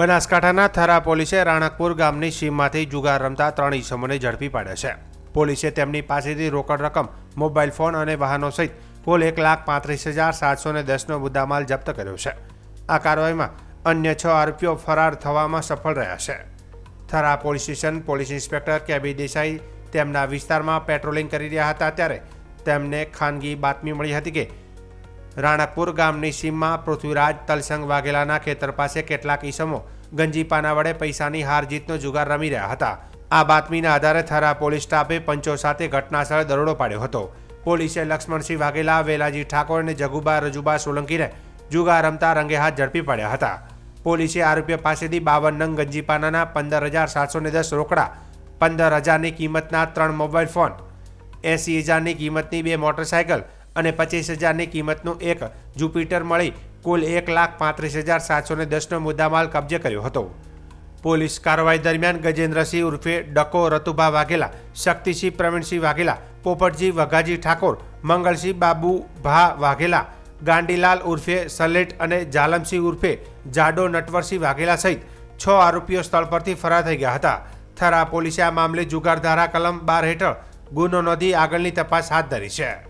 બનાસકાંઠાના થરા પોલીસે રાણકપુર ગામની સીમમાંથી જુગાર રમતા ત્રણ ઈસમોને ઝડપી પાડ્યા છે. પોલીસે તેમની પાસેથી રોકડ રકમ, મોબાઈલ ફોન અને વાહનો સહિત કુલ એક લાખ પાંત્રીસ હજાર સાતસો ને દસનો મુદ્દામાલ જપ્ત કર્યો છે. આ કાર્યવાહીમાં અન્ય છ આરોપીઓ ફરાર થવામાં સફળ રહ્યા છે. Thara police station police inspector K B Desai તેમના વિસ્તારમાં પેટ્રોલિંગ કરી રહ્યા હતા ત્યારે તેમને ખાનગી બાતમી મળી હતી કે રાણકપુર ગામની સીમમાં પૃથ્વીરાજ તલસંગ વાઘેલાના ખેતર પાસે કેટલાક ઈસમો ગંજીપાના વડે પૈસાની હાર જીતનો જુગાર રમી રહ્યા હતા. આ બાતમીના આધારે થરા પોલીસ સ્ટાફે પંચો સાથે ઘટનાસ્થળે દરોડો પાડ્યો હતો. પોલીસે લક્ષ્મણસિંહ વાઘેલા, વેલાજી ઠાકોર અને જગુબા રજુબા સોલંકીને જુગાર રમતા રંગે હાથ ઝડપી પાડ્યા હતા. પોલીસે આરોપીઓ પાસેથી બાવન નંગ ગંજીપાનાના પંદર હજાર સાતસો ને દસ રોકડા, પંદર હજારની કિંમતના ત્રણ મોબાઈલ ફોન, એસી હજારની કિંમતની બે મોટરસાયકલ અને પચીસ હજારની કિંમતનું એક જુપિટર મળી કુલ એક લાખ પાંત્રીસ હજાર સાતસો ને દસનો મુદ્દામાલ કબજે કર્યો હતો. પોલીસ કાર્યવાહી દરમિયાન ગજેન્દ્રસિંહ ઉર્ફે ડકો રતુભા વાઘેલા, શક્તિસિંહ પ્રવીણસિંહ વાઘેલા, પોપટજી વઘાજી ઠાકોર, મંગળસિંહ બાબુ ભા વાઘેલા, ગાંડીલાલ ઉર્ફે સલેટ અને જાલમસિંહ ઉર્ફે જાડો નટવરસિંહ વાઘેલા સહિત છ આરોપીઓ સ્થળ પરથી ફરાર થઈ ગયા હતા. થરા પોલીસે આ મામલે જુગારધારા કલમ બાર હેઠળ ગુનો નોંધી આગળની તપાસ હાથ ધરી છે.